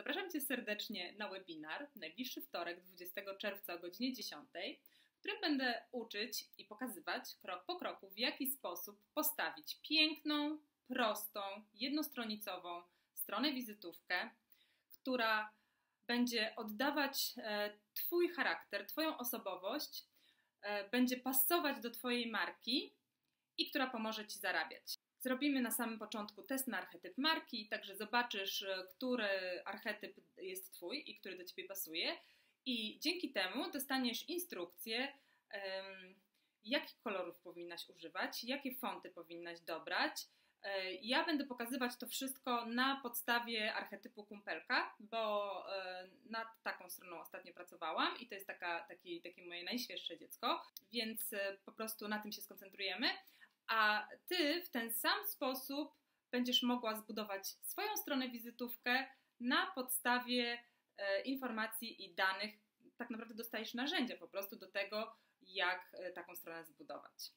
Zapraszam Cię serdecznie na webinar najbliższy wtorek, 20 czerwca o godzinie 10, w którym będę uczyć i pokazywać krok po kroku, w jaki sposób postawić piękną, prostą, jednostronicową stronę wizytówkę, która będzie oddawać e, Twój charakter, Twoją osobowość, e, będzie pasować do Twojej marki i która pomoże Ci zarabiać. Zrobimy na samym początku test na archetyp marki, także zobaczysz, e, który archetyp jest Twój i który do Ciebie pasuje. I dzięki temu dostaniesz instrukcję, jakich kolorów powinnaś używać, jakie fonty powinnaś dobrać. E, ja będę pokazywać to wszystko na podstawie archetypu kumpelka, bo e, nad taką stroną ostatnio pracowałam i to jest taka, taki, takie moje najświeższe dziecko, więc po prostu na tym się skoncentrujemy a ty w ten sam sposób będziesz mogła zbudować swoją stronę wizytówkę na podstawie e, informacji i danych. Tak naprawdę dostajesz narzędzia po prostu do tego, jak e, taką stronę zbudować.